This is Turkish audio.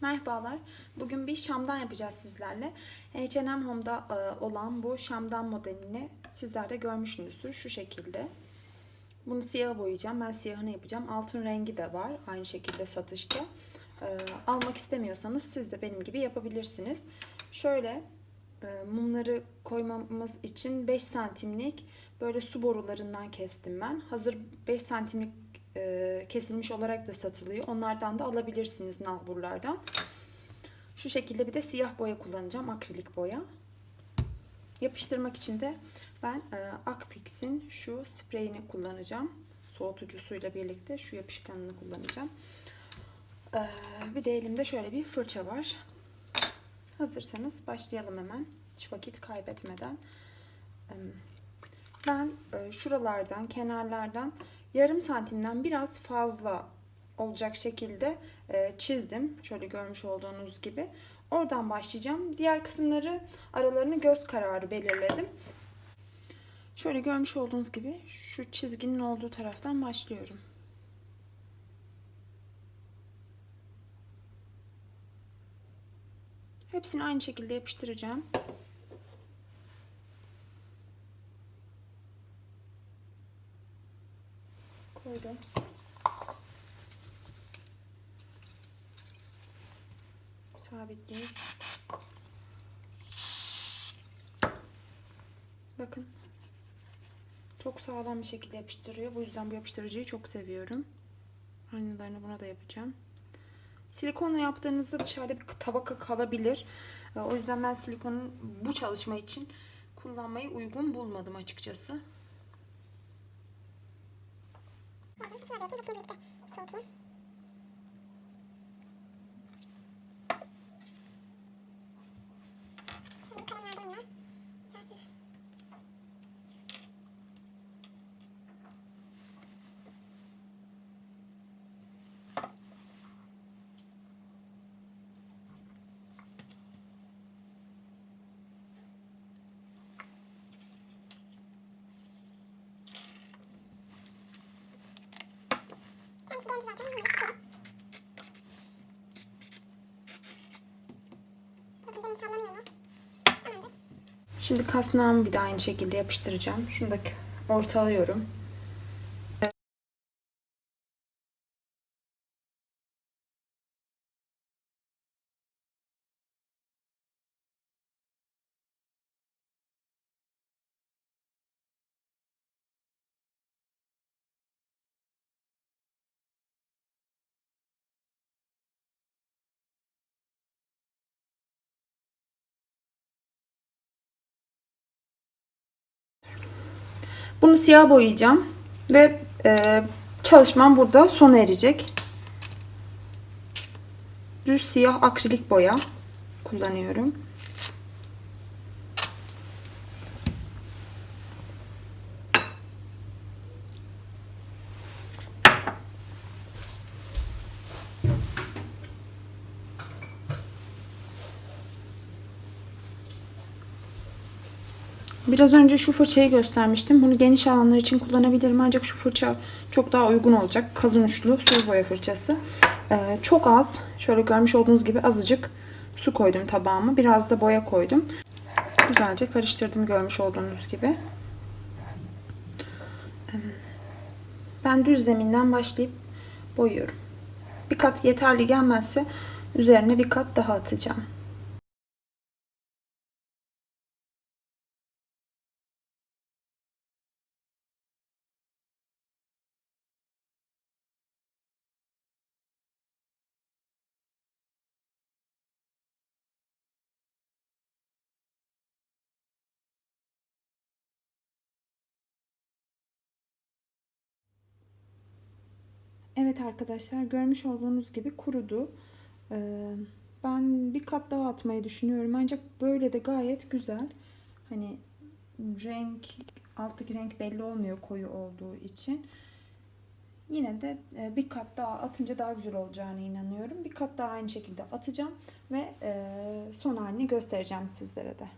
Merhabalar. Bugün bir şamdan yapacağız sizlerle. H&M Home'da e, olan bu şamdan modelini sizler de görmüşsünüzdür. Şu şekilde. Bunu siyaha boyayacağım. Ben siyahını yapacağım. Altın rengi de var. Aynı şekilde satışta. E, almak istemiyorsanız siz de benim gibi yapabilirsiniz. Şöyle e, mumları koymamız için 5 santimlik böyle su borularından kestim ben. Hazır 5 santimlik e, kesilmiş olarak da satılıyor. Onlardan da alabilirsiniz nalburlardan. Şu şekilde bir de siyah boya kullanacağım. Akrilik boya. Yapıştırmak için de ben e, Akfix'in şu spreyini kullanacağım. Soğutucusuyla birlikte şu yapışkanını kullanacağım. E, bir de elimde şöyle bir fırça var. Hazırsanız başlayalım hemen. Hiç vakit kaybetmeden. E, ben e, şuralardan, kenarlardan yarım santimden biraz fazla olacak şekilde e, çizdim. Şöyle görmüş olduğunuz gibi. Oradan başlayacağım. Diğer kısımları aralarını göz kararı belirledim. Şöyle görmüş olduğunuz gibi şu çizginin olduğu taraftan başlıyorum. Hepsini aynı şekilde yapıştıracağım. Koydum. Sabitleyip. Bakın. Çok sağlam bir şekilde yapıştırıyor. Bu yüzden bu yapıştırıcıyı çok seviyorum. Aynılarını buna da yapacağım. Silikonla yaptığınızda dışarıda bir tabaka kalabilir. Ee, O yüzden ben silikonun bu çalışma için kullanmayı uygun bulmadım açıkçası. Şöyle yapayım hepsini birlikte soğutayım. Şöyle bir Şimdi kasnağımı bir de aynı şekilde yapıştıracağım. Şunu da ortalıyorum. Bunu siyah boyayacağım ve e, çalışmam burada sona erecek. Düz siyah akrilik boya kullanıyorum. Biraz önce şu fırçayı göstermiştim. Bunu geniş alanlar için kullanabilirim. Ancak şu fırça çok daha uygun olacak. Kalın uçlu su boya fırçası. Ee, çok az. Şöyle görmüş olduğunuz gibi azıcık su koydum tabağıma. Biraz da boya koydum. Güzelce karıştırdım görmüş olduğunuz gibi. Ben düz zeminden başlayıp boyuyorum. Bir kat yeterli gelmezse üzerine bir kat daha atacağım. Evet arkadaşlar görmüş olduğunuz gibi kurudu. Ee, ben bir kat daha atmayı düşünüyorum. Ancak böyle de gayet güzel. Hani renk, alttaki renk belli olmuyor koyu olduğu için. Yine de e, bir kat daha atınca daha güzel olacağına inanıyorum. Bir kat daha aynı şekilde atacağım ve e, son halini göstereceğim sizlere de.